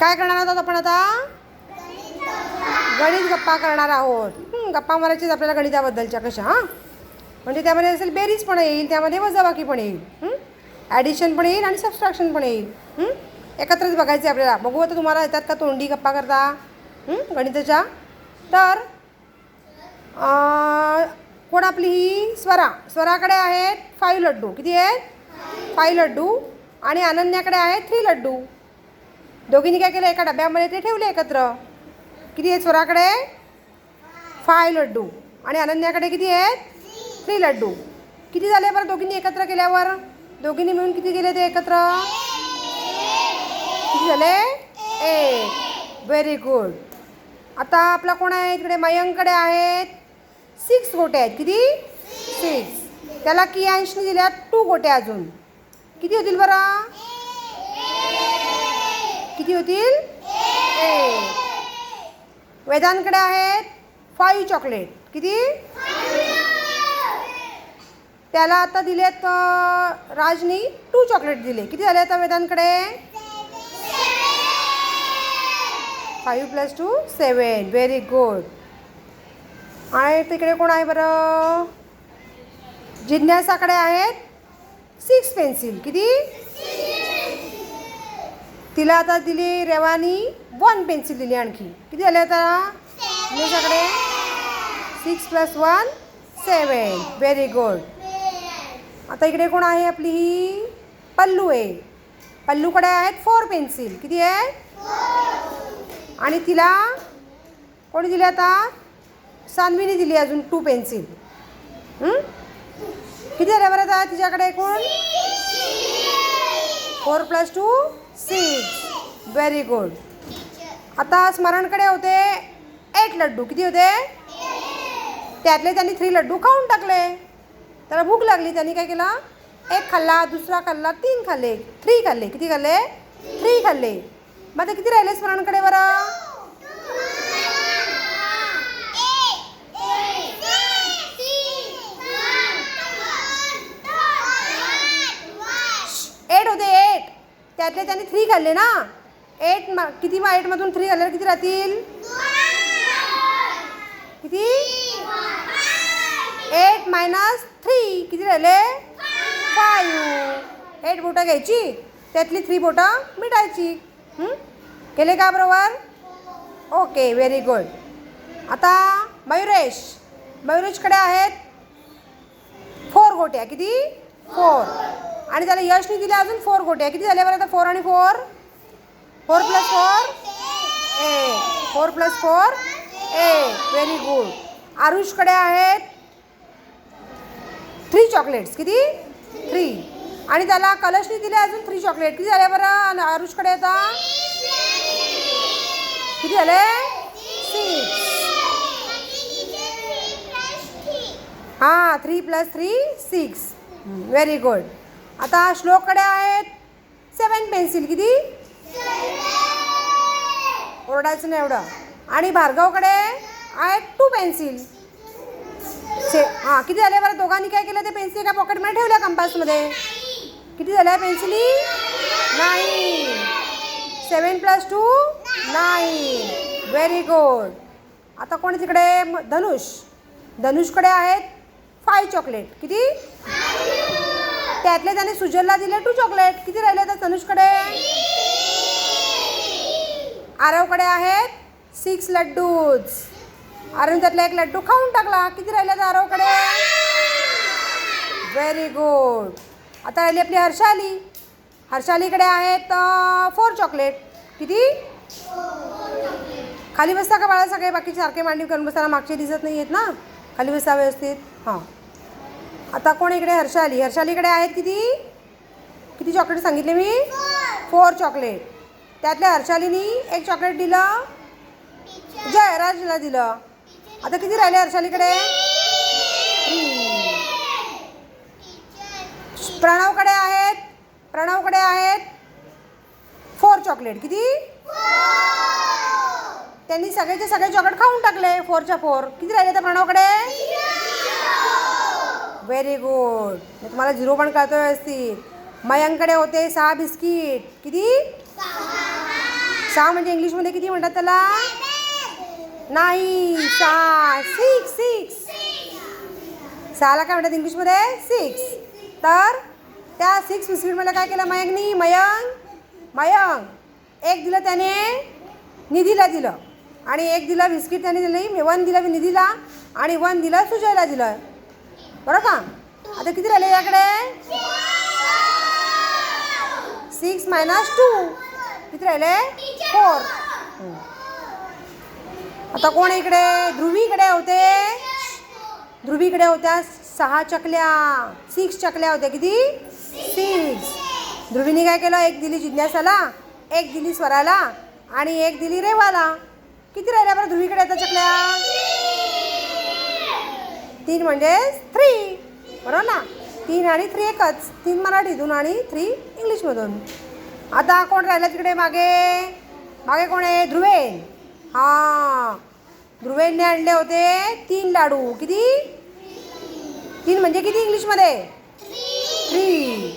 काय करणार आहोत आपण आता? गणित गप्पा करणार आहोत. गप्पा मारायचीच आपल्याला गणिताबद्दलच्या कशा हां? म्हणजे त्यामध्ये असेल बेरीज पण येईल त्यामध्ये वजाबाकी पण येईल ॲडिशन पण येईल आणि सबस्ट्रॅक्शन पण येईल एकत्रच बघायचे आपल्याला. बघू आता तुम्हाला येतात का तोंडी गप्पा करता? गणिताच्या? तर कोण आपली ही? स्वरा. स्वराकडे आहेत फाईव्ह लड्डू. किती आहेत? फाईव्ह लड्डू. आणि अनन्याकडे आहेत थ्री लड्डू. दोघींनी काय केलं? एका डब्यामध्ये ते ठेवले एकत्र. किती आहे स्वराकडे? फाय लड्डू. आणि अनन्याकडे किती आहेत? थ्री लड्डू. किती झाले बरं दोघींनी एकत्र केल्यावर? दोघींनी मिळून किती केले ते एकत्र? किती झाले? एक व्हेरी गुड आता आपला कोण आहे? तिकडे मयंकडे आहेत. सिक्स गोटे आहेत. किती? सिक्स त्याला कियांशनी दिल्या टू गोटे अजून. किती होतील बरं? किती होतील? एक. वेदांकडे आहेत फाईव्ह चॉकलेट. किती? त्याला आता दिलेत राजनी टू चॉकलेट दिले. किती झाले आता वेदांकडे? Five plus two seven very good. आणि तिकडे कोण आहे बरं? जिज्ञासाकडे आहेत सिक्स पेन्सिल. किती? तिला आता दिली रेवानी वन पेन्सिल दिली आणखी. किती झाले आता? जिज्ञासाकडे six plus one seven very good आता इकडे कोण आहे आपली ही? पल्लू आहे. पल्लूकडे आहेत फोर पेन्सिल किती आहे? आणि तिला कोणी दिली आता? सान्वीने दिली अजून टू पेन्सिल किती झाल्या बरं आता तिच्याकडे एकूण? Four plus two six very good आता स्मरणकडे होते एट लड्डू. किती होते? त्यातले त्यांनी थ्री लड्डू खाऊन टाकले. त्याला भूक लागली. त्यांनी काय केलं? एक खाल्ला दुसरा खाल्ला तीन खाल्ले. थ्री खाल्ले. किती खाल्ले? थ्री खाल्ले. मग ते किती राहिले स्मरणकडे बरं एट होते एट त्यातले त्यांनी थ्री खाल्ले ना? एट मा किती मा एटमधून थ्री खाल्ले किती राहतील? किती? एट मायनस थ्री किती राहिले? फायू एट बोटं घ्यायची. त्यातली थ्री बोटं मिटायची. केले का बरोबर? ओके व्हेरी गुड आता मयुरेश. मयुरेशकडे आहेत फोर गोट्या. किती? फोर आणि त्याला यशनी दिल्या अजून फोर गोट्या. किती झाल्या बरं आता? फोर आणि four four plus four eight four plus four eight very good आरुषकडे आहेत थ्री चॉकलेट्स किती? थ्री आणि त्याला कलशने दिले अजून थ्री चॉकलेट किती झाले बरं? आणि आरुषकडे आता? किती झाले? सिक्स हां three plus three six very good आता श्लोककडे आहेत. सेवन पेन्सिल किती? ओरडायचं नाही एवढं. आणि भार्गवकडे आहेत टू पेन्सिल से हां किती झाले बरं? दोघांनी काय केलं? ते पेन्सिल एका पॉकेटमध्ये ठेवल्या कंपासमध्ये किती झाल्या पेन्सिली nine seven plus two nine very good आता कोण तिकडे? म- धनुष धनुषकडे आहेत फाय चॉकलेट किती? त्यातले त्याने सुजलला दिले टू चॉकलेट किती राहिले तर तनुषकडे? आरवकडे आहेत सिक्स लड्डूज अरुण त्यातला एक लड्डू खाऊन टाकला. किती राहिले तर आरवकडे? व्हेरी गुड आता राहिली आपली हर्षाली. हर्षालीकडे आहेत फोर चॉकलेट किती? खाली बसता का बाळा सगळे? बाकी सारखे मांडी करून बसताना मागचे दिसत नाही आहेत ना? खाली बसता व्यवस्थित. हां. आता कोण इकडे? हर्षाली. हर्षालीकडे आहेत किती? किती चॉकलेट सांगितले मी? फोर चॉकलेट त्यातल्या हर्षालीनी एक चॉकलेट दिलं. जयराजला दिलं. आता किती राहिले हर्षालीकडे? प्रणवकडे आहेत. प्रणवकडे आहेत. फोर चॉकलेट किती? त्यांनी सगळेचे सगळे चॉकलेट खाऊन टाकले. फोरच्या फोर किती राहिले त्या प्रणवकडे? व्हेरी गुड तुम्हाला झिरो पण कळतो व्यवस्थित. मयांकडे होते सहा बिस्किट. किती? सहा म्हणजे इंग्लिशमध्ये किती म्हणतात त्याला? नाही सहा. सिक्स सिक्स सहाला काय म्हणतात इंग्लिशमध्ये? सिक्स तर त्या सिक्स बिस्किटमध्ये काय केलं मयंकनी? मयंक मयंक. एक दिलं त्याने निधीला दिलं. आणि एक दिलं बिस्किट त्याने दिलं वन दिलं निधीला आणि वन दिलं सुजयला दिलं. बरं का? आता किती राहिले याकडे? सिक्स मायनस टू किती राहिले? फोर आता कोण इकडे? ध्रुवीकडे होते. ध्रुवीकडे होत्या. सहा चकल्या. सिक्स चकल्या होत्या. किती? सिक्स ध्रुवीने काय केलं? एक दिली जिज्ञासाला एक दिली स्वराला आणि एक दिली रेवाला. किती राहिल्या बरं? ध्रुवीकडे आता चकल्या. तीन म्हणजेच बरोबर ना? तीन आणि थ्री एकच. तीन मराठीतून आणि थ्री इंग्लिशमधून. आता कोण राहिलं तिकडे मागे? मागे कोण आहे? ध्रुवेन. हां. ध्रुवेनने आणले होते तीन लाडू. किती? तीन म्हणजे किती इंग्लिशमध्ये? थ्री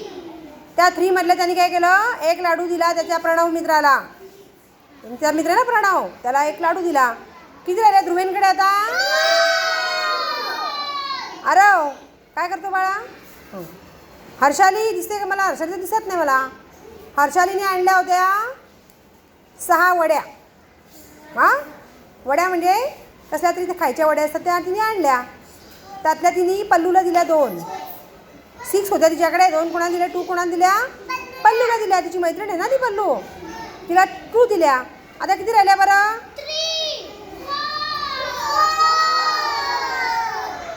त्या थ्रीमधल्या त्यांनी काय केलं? एक लाडू दिला त्याच्या प्रणव मित्राला. त्या मित्र ना प्रणव. त्याला एक लाडू दिला. किती राहिले? ध्रुवेनकडे आता? अरे काय करतो बाळा? हर्षाली दिसते का मला? हर्षाली तर दिसत नाही मला. हर्षालीने आणल्या होत्या सहा वड्या. हां? वड्या म्हणजे कसल्या तरी त्या खायच्या वड्या असतात त्या तिने आणल्या. त्यातल्या तिने पल्लूला दिल्या दोन. सिक्स होत्या तिच्याकडे दोन कोणाला दिल्या? टू कोणाला दिल्या? पल्लूला दिल्या. तिची मैत्रीण आहे ना ती पल्लू? तिला टू दिल्या. आता किती राहिल्या बरं?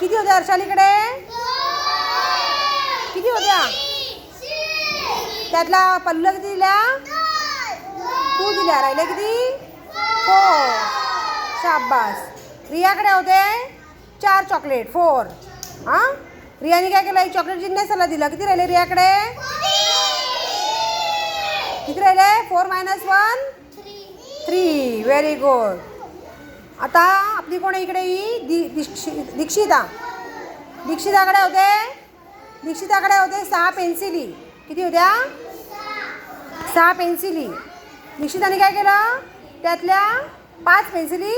किती होत्या हर्षालीकडे? किती होत्या त्यातला पल्लूला किती दिल्या तू दिल्या राहिल्या किती? हो. शाबास. रियाकडे होते. चार चॉकलेट फोर हां? रियाने काय केलं? एक चॉकलेट जिन्नेसला दिलं. किती राहिले रियाकडे? किती राहिले? Four minus one three very good आता आपली कोण इकडे? ही? दि दीक्षि दीक्षिता. दीक्षिताकडे होते. दीक्षिताकडे होते सहा पेन्सिली. किती होत्या? सहा पेन्सिली. दीक्षिताने काय केलं? त्यातल्या पाच पेन्सिली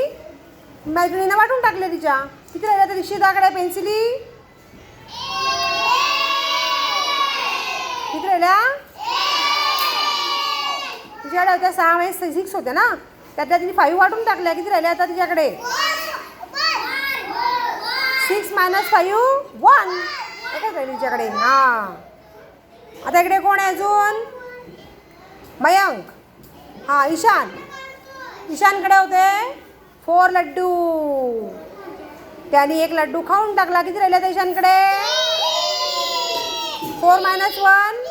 मैत्रिणीनं वाटून टाकल्या तिच्या. किती राहिल्या तर दीक्षिताकडे पेन्सिली? किती राहिल्या? तिच्याकडे होत्या सहा म्हणजे सिक्स होत्या ना? त्यातल्या तिने फाईव्ह वाटून टाकल्या. किती राहिल्या आता तिच्याकडे? सिक्स मायनस फाईव्ह वन तिच्याकडे हां. आता इकडे कोण आहे अजून? मयंक. हां ईशान. ईशानकडे होते. फोर लड्डू. त्याने एक लड्डू खाऊन टाकला. किती राहिले त्या ईशानकडे? फोर मायनस वन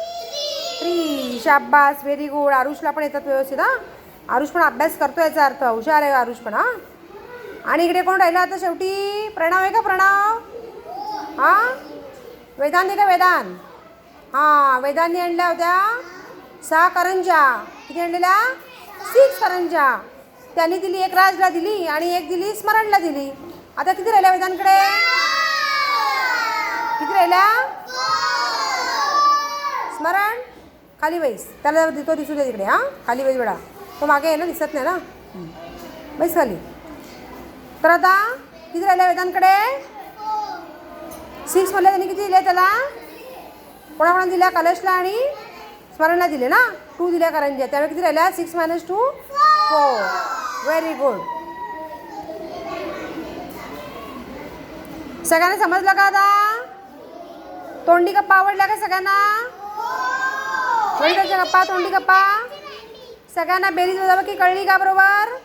थ्री शाब्बास व्हेरी गुड आरुषला पण येतात व्यवस्थित हां. आरुष पण अभ्यास करतो याचा अर्थ. हुशार आहे आरुष पण हां. आणि इकडे कोण राहिला आता शेवटी? प्रणव आहे का प्रणव? हां? वेदांनी का वेदान हां वेदांनी आणल्या होत्या. सहा करंजा. किती आणलेल्या? सिक्स करंजा. त्यांनी दिली एक राजला दिली आणि एक दिली स्मरणला दिली. आता किती राहिल्या वेदांकडे? किती राहिल्या? स्मरण? खाली बैस. त्याला तो दिसू दे तिकडे हां. खाली बैस बेडा तो मागे आहे ना दिसत नाही ना? बैस खाली. तर आता किती राहिल्या वेदांकडे? सिक्स म्हणलं त्यांनी किती दिले त्याला? कोणाकोणा दिल्या? कलशला आणि स्मरणला दिले ना? टू दिल्या करंज्या त्यावेळी किती राहिल्या? Six minus two four very good सगळ्यांना समजलं का आता? तोंडी गप्पा आवडल्या का सगळ्यांना? गणिताच्या गप्पा तोंडी गप्पा. सगळ्यांना बेरीज वजाबाकी कळली का बरोबर? हं?